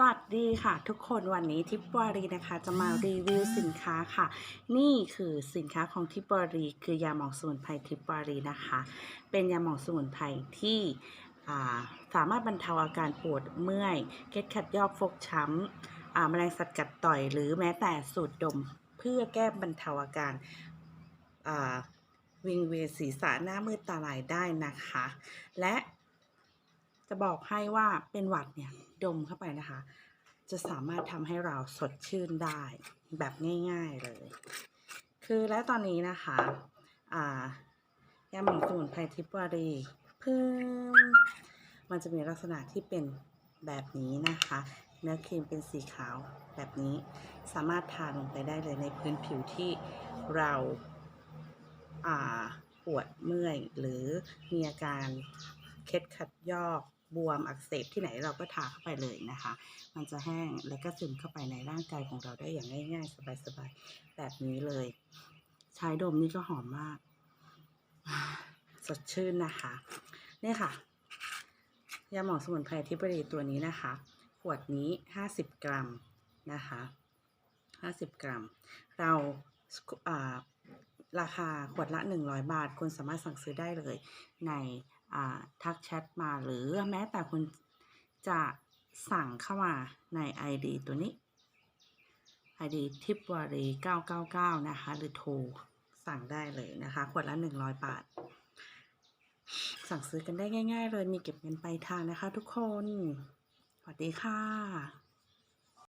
สวัสดีค่ะทุกคนวันนี้ทิปวารีนะคะ จะมารีวิวสินค้าค่ะ นี่คือสินค้าของทิปวารี คือยาหมองสมุนไพรทิปวารีนะคะ เป็นยาหมองสมุนไพรที่าสามารถบรรเทาอาการปวดเมื่อยเคล็ดขัดยอกฟกช้ำแมลงสัตว์กัดต่อยหรือแม้แต่สูดดมเพื่อแก้บรรเทาอาการาวิงเวียนศีรษะหน้ามืดตาลายได้นะคะ และ จะบอกให้ว่าเป็นหวัดเนี่ยดมเข้าไปนะคะ จะสามารถทำให้เราสดชื่นได้แบบง่ายๆเลย คือและตอนนี้นะคะอ่ายาหมองสมุนไพรทิพวารีเพิ่มมันจะมีลักษณะที่เป็นแบบนี้นะคะ เนื้อครีมเป็นสีขาวแบบนี้สามารถทาลงไปได้เลยในพื้นผิวที่เราอ่าปวดเมื่อย หรือมีอาการเคล็ดขัดยอก บวมอักเสบที่ไหนเราก็ทาเข้าไปเลยนะคะ มันจะแห้งและก็ซึมเข้าไปในร่างกายของเราได้อย่างง่าย ๆ สบายๆแบบนี้เลย ใช้ดมนี่ก็หอมมาก สดชื่นนะคะนี่ค่ะยาหมองสมุนไพรทิปรีตัวนี้นะคะ ขวดนี้ 50 กรัมนะคะ50 กรัม เราราคาขวดละ 100 บาทคุณสามารถสั่งซื้อได้เลยใน ทักแชทมาหรือแม้แต่คุณจะสั่งเข้ามาใน ID ตัวนี้ ID ทิปวารี999 นะคะ หรือโทรสั่งได้เลยนะคะขวดละ 100 บาท สั่งซื้อกันได้ง่าย ๆ เลยมีเก็บเงินปลายทางนะคะทุกคน สวัสดีค่ะ